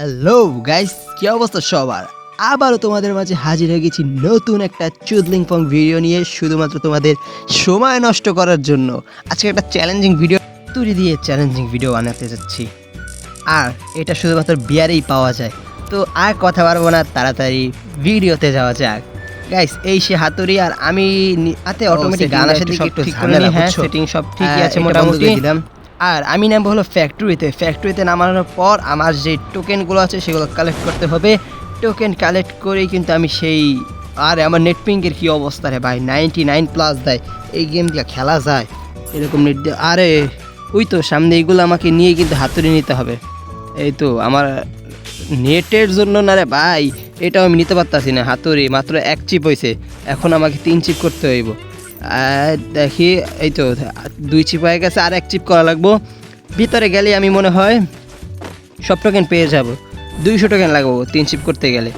Hello guys কি অবস্থা সবার? আবারও তোমাদের মাঝে হাজির হয়ে গেছি নতুন একটা চুদলিং ফং ভিডিও নিয়ে শুধুমাত্র তোমাদের সময় নষ্ট করার জন্য। আজকে একটা চ্যালেঞ্জিং ভিডিও তুলি দিয়ে চ্যালেঞ্জিং ভিডিও বানাতে যাচ্ছি। আর এটা শুধুমাত্র বিয়ারেই পাওয়া যায়। তো আর কথা পারব না তাড়াতাড়ি ভিডিওতে যাওয়া যাক। গাইস এই সে হাতুড়ি আর আমি হাতে অটোমেটিক গান আসে একটু ঝামেলা হ্যাঁ সেটিং সব ঠিকই আছে মোটামুটি। দিলাম। আর আমি নামবো হলো ফ্যাক্টরিতে ফ্যাক্টরিতে নামানোর পর আমার যে টোকেনগুলো আছে সেগুলো কালেক্ট করতে হবে। টোকেন কালেক্ট করেই কিন্তু আমি সেই আর আমার নেট পিঙ্কের কী অবস্থা রে ভাই? নাইনটি নাইন প্লাস দেয়। এই গেম দিয়ে খেলা যায়। এরকম নেট আরে, ওই তো সামনে এইগুলো আমাকে নিয়ে কিন্তু হাতুড়ি নিতে হবে। এই তো আমার নেটের জন্য না রে ভাই? এটাও আমি নিতে পারতাছি না, হাতুড়ি। মাত্র এক চিপ হয়েছে এখন আমাকে তিন চিপ করতে হইব। দেখি, এই তো, দুই চিপ হয়ে গেছে, আর এক চিপ করা লাগবো। ভিতরে গেলে আমি মনে হয় সব টোকেন পেয়ে যাব। দুইশো টোকেন লাগবো তিন চিপ করতে গেলে।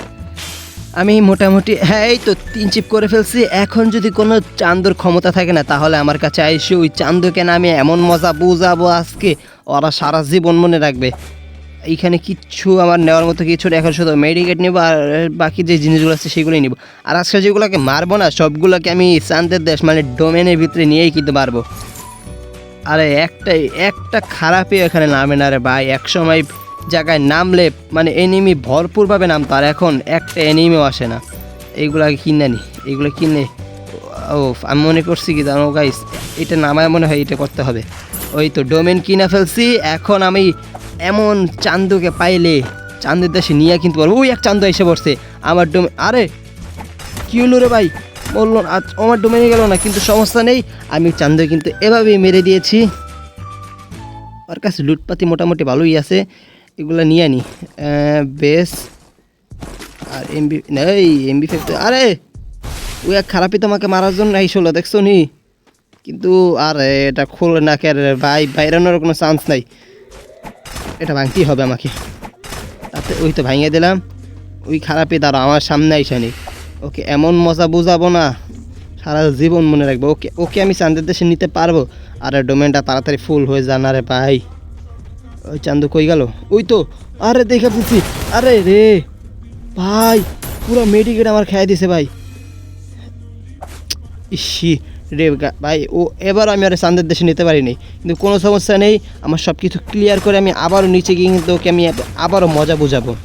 আমি মোটামুটি হ্যাঁ এই তো, তিন চিপ করে ফেলছি। এখন যদি কোনো চান্দর ক্ষমতা থাকে না, তাহলে আমার কাছে আইসে ওই চান্দকে আমি এমন মজা বুঝাবো আজকে, ওরা সারা জীবন মনে রাখবে। এইখানে কিচ্ছু আমার নেওয়ার মতো কিছু এখন শুধু মেডিকেট নেব আর বাকি যে জিনিসগুলো আছে সেগুলোই নেব। আর আজকে যেগুলোকে মারবো না, সবগুলোকে আমি চান্দের দেশ মানে ডোমেনের ভিতরে নিয়েই কিন্তু মারবো। আরে একটাই, একটা খারাপই এখানে নামে না রে ভাই। এক সময় জায়গায় নামলে মানে এনিমি ভরপুরভাবে নামতো, আর এখন একটা এনিমিও আসে না। এইগুলা কিনে নি, এইগুলো কিনে ও আমি মনে করছি কি জানো গাইস এটা নামায় মনে হয় এটা করতে হবে। ওই তো ডোমেন কিনে ফেলছি, এখন আমি এমন চান্দুকে পাইলে চান্দের দেশে নিয়ে কিন্তু পারব। ওই এক চান্দু এসে পড়ছে আমার ডোমে। আরে, কি হলো রে ভাই? বলল আমার ডোমেনে গেল না, কিন্তু সমস্যা নেই। আমি চান্দু কিন্তু এভাবেই মেরে দিয়েছি। ওর কাছে লুটপাতি মোটামুটি ভালোই আছে। এগুলো নিয়ে নি বেশ। আর এমবি এই এমবি ফাইভ আরে, ওই এক খারাপই তোমাকে মারার জন্য আইসলো, দেখছ নি? কিন্তু আর, এটা খোলে না কে ভাই, বাইরানোর কোনো চান্স নাই। এটা ভাঙতেই হবে আমাকে? তাতে ওই তো ভাঙিয়ে দিলাম। ওই খারাপই দাঁড়া আমার সামনে আইসানি ওকে এমন মজা বুঝাবো না। সারা জীবন মনে রাখব। ওকে ওকে আমি চান্দের দেশে নিতে পারব। আর ডোমেনটা তাড়াতাড়ি ফুল হয়ে যান আরে ভাই। ওই চান্দু কই গেল? ওই তো, আরে দেখে ফেলছি। আরে রে, ভাই, পুরো মেডিকেট আমার খেয়ে দিছে ভাই। ইসি রে ভাই, ও এবার আমি আর চান্দের দেশে নিতে পারিনি। কিন্তু কোনো সমস্যা নেই, আমার সব কিছু ক্লিয়ার করে আমি আবারও নিচে গিয়ে কিন্তু ওকে আমি আবারও মজা বোঝাবো।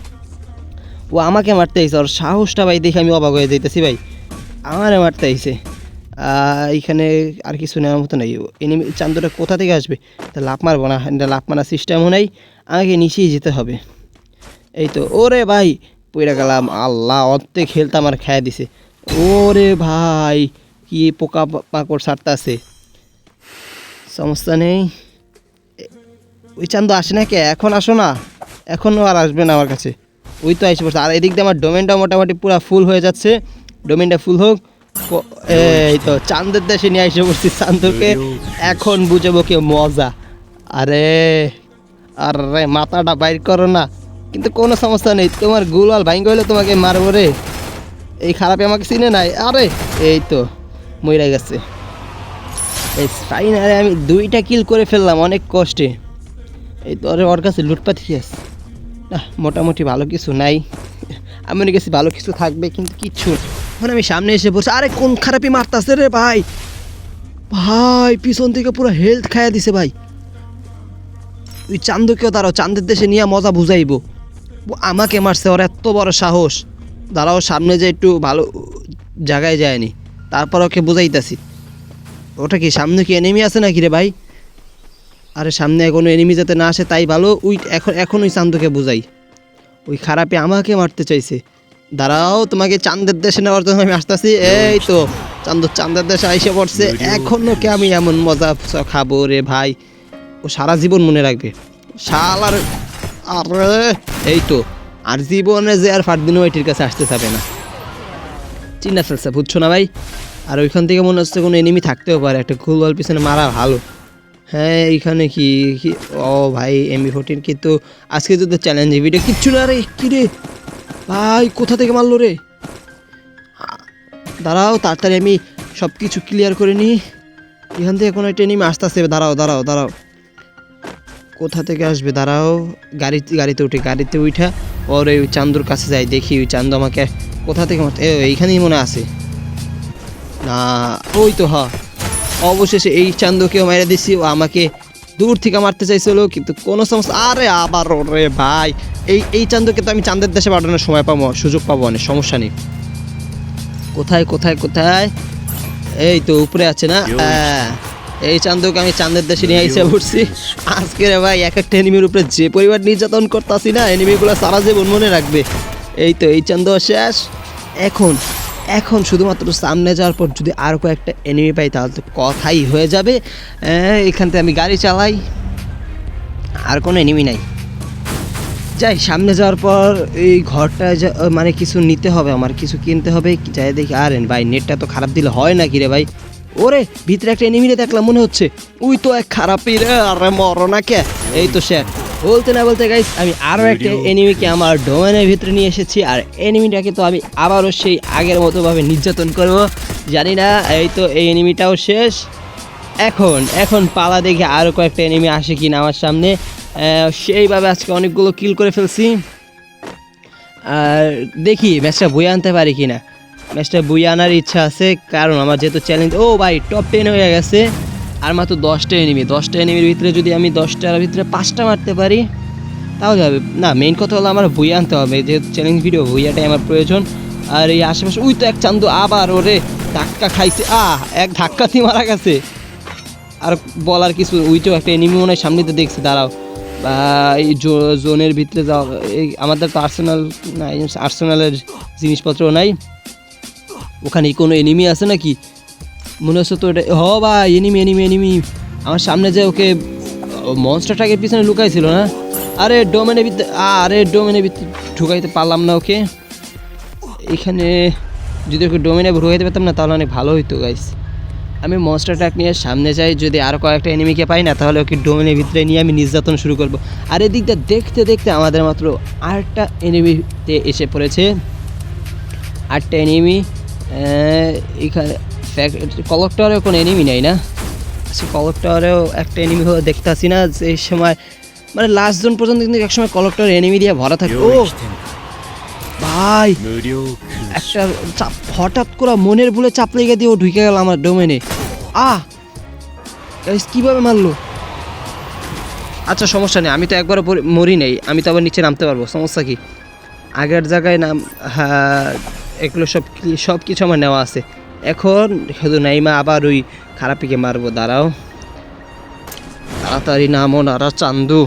ও আমাকে মারতে আইছে, ওর সাহসটা ভাই দেখে আমি অবাক হয়ে যাইতেছি ভাই। আমারে মারতে আইছে। এইখানে আর কিছু নেওয়ার মতো নাই। এনিমি চান্দটা কোথা থেকে আসবে? তা লাভ মারবো না, এটা লাভ মারার সিস্টেমও নাই। আমাকে নিচেই যেতে হবে। এই তো, ওরে ভাই, পইরা গেলাম। আল্লাহ, অর্ধেক খেলতে আমার খেয়ে দিছে। ওরে ভাই কি পোকা পাকড় সারতাছে সমস্যা নেই। ওই চান্দু আসে না কে এখন আসো না। এখনও আর আসবে না আমার কাছে। ওই তো পড়ছে। আর এদিক দিয়ে আমার ডোমেনটা মোটামুটি পুরো ফুল হয়ে যাচ্ছে। ডোমেনটা ফুল হোক এই তো চান্দের দেশে নিয়ে এসে পড়ছি চান্দকে এখন বুঝাবো কে মজা। আরে আরে মাথাটা বাইর করো না। কিন্তু কোনো সমস্যা নেই। তোমার গুলাল ভাঙ্গ হইলে তোমাকে মারবো রে। এই খারাপে আমাকে চিনে নাই। আরে এই তো। মইরা গেছে। এই ফাইনালে আমি দুইটা কিল করে ফেললাম, অনেক কষ্টে। এই তো ওর কাছে লুটপাতি আছে? না মোটামুটি ভালো কিছু নাই। আমি মনে গেছি ভালো কিছু থাকবে, কিন্তু কিচ্ছু। এখন আমি সামনে এসে বসে আরে কোন খারাপই মারতাছে রে ভাই? ভাই, পিছন থেকে পুরো হেলথ খাইয়া দিছে ভাই। তুই চান্দকেও দাঁড়াও, চান্দের দেশে নিয়ে মজা বুঝাইব। আমাকে মারছে, ওর এত বড় সাহস। দাঁড়াও, সামনে যে একটু ভালো জায়গায় যায়নি। তারপর ওকে বুঝাইতাছি। ওটা কি সামনে কি এনিমি আছে নাকি রে ভাই? আরে সামনে কোনো এনিমি যাতে না আসে তাই ভালো ওই এখন এখন ওই চান্দকে বুঝাই। ওই খারাপে আমাকে মারতে চাইছে। দাঁড়াও তোমাকে চান্দের দেশে নেওয়ার জন্য আমি আসতেছি। এই তো চান্দ চান্দের দেশে আইসে পড়ছে। এখনও কে আমি এমন মজা খাব রে ভাই? ও সারা জীবন মনে রাখবে। শালার আরে এই তো আর জীবনে যে আর ফারদিনও এটির কাছে আসতে চাবে না। চিন্তা ফেলছে বুঝছ না ভাই? আর ওইখান থেকে মনে হচ্ছে কোনো এনিমি থাকতেও পারে। একটা গুলওয়াল পিছনে মারা ভালো। হ্যাঁ এইখানে কি ও ভাই এমবি ফোরটিন কিন্তু আজকে তো চ্যালেঞ্জ ভিডিও কিচ্ছু না রে, কি রে? ভাই, কোথা থেকে মারলো রে? দাঁড়াও, তাড়াতাড়ি আমি সব কিছু ক্লিয়ার করে নিই। এখান থেকে কোনো একটা এনিমি আসতে আসতে দাঁড়াও দাঁড়াও দাঁড়াও। কোথা থেকে আসবে? দাঁড়াও গাড়ি গাড়িতে উঠে, গাড়িতে উঠা। ওর, ওই চান্দুর কাছে যাই, দেখি ওই চান্দু আমাকে কোথা থেকে মারতে- এইখানেই মনে আছে। না ওই তো হা অবশেষে এই চান্দুকেও মেরে দিছি ও আমাকে দূর থেকে মারতে চাইছিল কিন্তু কোনো সমস্যা আরে আবার রে ভাই। এই এই চান্দকে তো আমি চাঁদের দেশে পাঠানোর সময় পাবো সুযোগ পাবো অনেক সমস্যা নেই। কোথায় কোথায় কোথায়? এই তো উপরে আছে না? হ্যাঁ, এই চান্দকে আমি চাঁদের দেশে নিয়ে এসে পড়ছি। আজকে রে ভাই এক একটা এনিমির উপরে যে পরিবার নির্যাতন করতেছি না এনিমিগুলো সারা জীবন মনে রাখবে। এই তো এই চান্দ শেষ। এখন এখন শুধুমাত্র সামনে যাওয়ার পর যদি আরও কয়েকটা এনিমি পাই, তাহলে তো কথাই হয়ে যাবে। এখান থেকে আমি গাড়ি চালাই। আর কোনো এনিমি নাই। যাই, সামনে যাওয়ার পর এই ঘরটা মানে কিছু নিতে হবে আমার, কিছু কিনতে হবে। যাই দেখি, আর ভাই, নেটটা তো খারাপ দিলে হয় নাকি রে ভাই? ওরে, ভিতরে একটা এনিমিরে দেখলাম মনে হচ্ছে। উই তো এক খারাপই রে, আরে মরো না কে? এই তো সে। বলতে না বলতে গাইস আমি আরও একটা এনিমিকে আমার ডোমেনের ভিতরে নিয়ে এসেছি আর এনিমিটাকে তো আমি আবারও সেই আগের মতোভাবে নির্যাতন করব। জানি না এই তো এই এনিমিটাও শেষ। এখন এখন পালা দেখে আরও কয়েকটা এনিমি আসে কিনা আমার সামনে। সেইভাবে আজকে অনেকগুলো কিল করে ফেলছি। আর দেখি ম্যাচটা বই আনতে পারি কিনা। ম্যাচটা বই আনার ইচ্ছা আছে কারণ আমার যেহেতু চ্যালেঞ্জ ও ভাই টপ টেন হয়ে গেছে। আর মাত্র দশটা এনিমি দশটা এনিমির ভিতরে যদি আমি দশটার ভিতরে পাঁচটা মারতে পারি, তাহলে হবে। না মেইন কথা হলো আমার বই আনতে হবে, যেহেতু চ্যালেঞ্জ ভিডিও বইয়াটাই আমার প্রয়োজন। আর এই আশেপাশে, উই তো এক চান্দু আবার, ওরে, ধাক্কা খাইছে। আহ, এক ধাক্কাতেই মারা গেছে। আর বলার কিছু ওইটাও একটা এনিমি মনে হয় সামনে তো দেখছি, দাঁড়াও। এই জোনের ভিতরে যাও, এই আমাদের তো আর্সেনাল আর্সেনালের জিনিসপত্র নাই। ওখানে কোনো এনিমি আছে নাকি? মনে হচ্ছে তো এটা হ ভাই এনিমি এনিমি এনিমি আমার সামনে যে ওকে মনস্টারটাকে পিছনে লুকাইছিল না আরে ডোমেনের ভিতরে আরে ডোমেনের ভিতরে ঢুকাইতে পারলাম না ওকে। এখানে যদি ওকে ডোমেনে ঢুকাইতে পারতাম না, তাহলে অনেক ভালো হইতো গাইস আমি মনস্টার ট্রাক নিয়ে সামনে যাই, যদি আরও কয়েকটা এনিমিকে পাই না, তাহলে ওকে ডোমেনের ভিতরে নিয়ে আমি নির্যাতন শুরু করব। আর এদিকটা দেখতে দেখতে আমাদের মাত্র আটটা এনিমিতে এসে পড়েছে। আটটা এনিমি এখানে ব্যাক কোনো এনিমি নেই না? আচ্ছা, সে কলক একটা এনিমি হয়ে দেখতে আসি না যে সময় মানে লাস্ট জোন পর্যন্ত কিন্তু একসময় কলক টাওয়ার এনিমি দিয়ে ভরা থাকে ও ভাই একটা চাপ হঠাৎ করে মনের ভুলে চাপ লেগে দিয়ে ও ঢুকে গেল আমার ডোমেনে আহ! কীভাবে মারলো? আচ্ছা সমস্যা নেই আমি তো একবার মরি নেই আমি তো আবার নিচে নামতে পারব সমস্যা কি? আগের জায়গায় নাম হ্যাঁ এগুলো সব সব কিছু আমার নেওয়া আছে। এখন শুধু নাইমা আবার ওই খারাপিকে মারবো, দাঁড়াও। তাড়াতাড়ি নামো নারা চান্দু।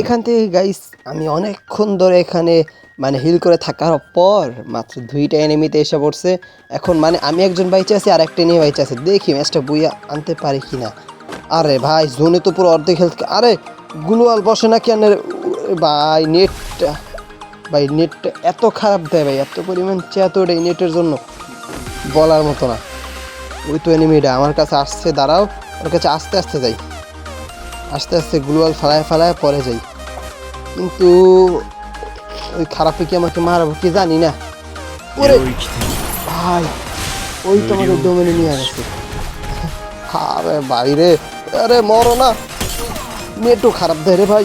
এখান থেকে গাইস আমি অনেকক্ষণ ধরে এখানে মানে হিল করে থাকার পর মাত্র দুইটা এনিমিতে এসে পড়ছে। এখন মানে আমি একজন বাইচে আছি, আর একটা এনিমি বাইচে আছে। দেখি ম্যাচটা বুইয়া আনতে পারি কি না আরে ভাই, জোনে তো পুরো অর্ধেক হেলথ আরে গুলোয়াল বসে না কেন? ভাই নেটটা ভাই নেটটা এত খারাপ দেয় ভাই, এত পরিমাণ চেয়াত ওঠে এই নেটের জন্য। বলার মতো না। ওই তো এনিমিটা আমার কাছে আসছে, দাঁড়াও। ওর কাছে আস্তে আস্তে যাই। আস্তে আস্তে গ্লোয়াল ফালায় ফালায় পরে যাই। কিন্তু ওই খারাপে কি আমাকে মারাবো কি জানি না। ওরে ভাই, ওই তো আমাদের ডোমেনে নিয়ে আসছে। আরে বাইরে আরে মরো না। নেটও খারাপ দেয় রে ভাই।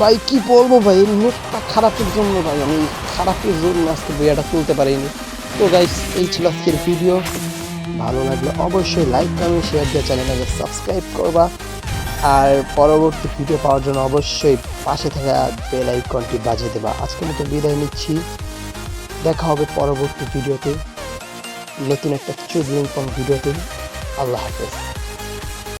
ভাই, কি বলব ভাই? নেটটা খারাপের জন্য ভাই, আমি খারাপের জন্য আজকে বইয়াটা তুলতে পারিনি। তো গাইস এই ছিল আজকের ভিডিও ভালো লাগলে অবশ্যই লাইক কমেন্ট শেয়ার দিয়ে চ্যানেলটাকে সাবস্ক্রাইব করবা। আর পরবর্তী ভিডিও পাওয়ার জন্য অবশ্যই পাশে থাকা বেল আইকনটি বাজিয়ে দেবা। আজকের মতো বিদায় নিচ্ছি। দেখা হবে পরবর্তী ভিডিওতে নতুন একটা চুদলিং ভিডিওতে আল্লাহ হাফেজ।